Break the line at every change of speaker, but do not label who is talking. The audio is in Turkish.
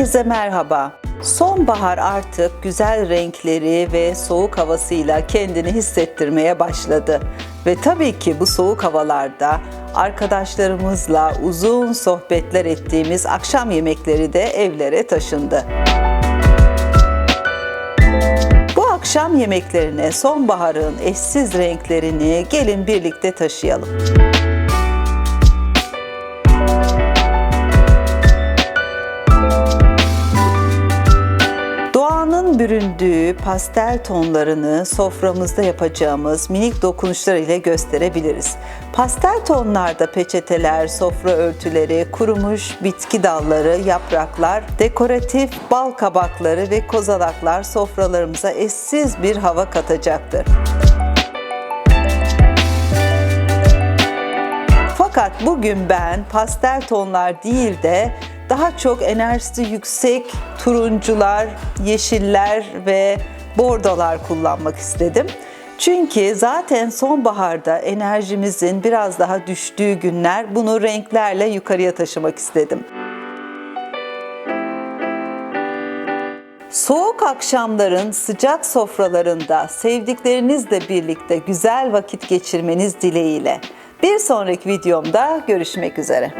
Herkese merhaba. Sonbahar artık güzel renkleri ve soğuk havasıyla kendini hissettirmeye başladı. Ve tabii ki bu soğuk havalarda arkadaşlarımızla uzun sohbetler ettiğimiz akşam yemekleri de evlere taşındı. Bu akşam yemeklerine sonbaharın eşsiz renklerini gelin birlikte taşıyalım. Doğanın büründüğü pastel tonlarını soframızda yapacağımız minik dokunuşlar ile gösterebiliriz. Pastel tonlarda peçeteler, sofra örtüleri, kurumuş bitki dalları, yapraklar, dekoratif bal kabakları ve kozalaklar sofralarımıza eşsiz bir hava katacaktır. Fakat bugün ben pastel tonlar değil de daha çok enerjisi yüksek turuncular, yeşiller ve bordolar kullanmak istedim. Çünkü zaten sonbaharda enerjimizin biraz daha düştüğü günler bunu renklerle yukarıya taşımak istedim. Soğuk akşamların sıcak sofralarında sevdiklerinizle birlikte güzel vakit geçirmeniz dileğiyle. Bir sonraki videomda görüşmek üzere.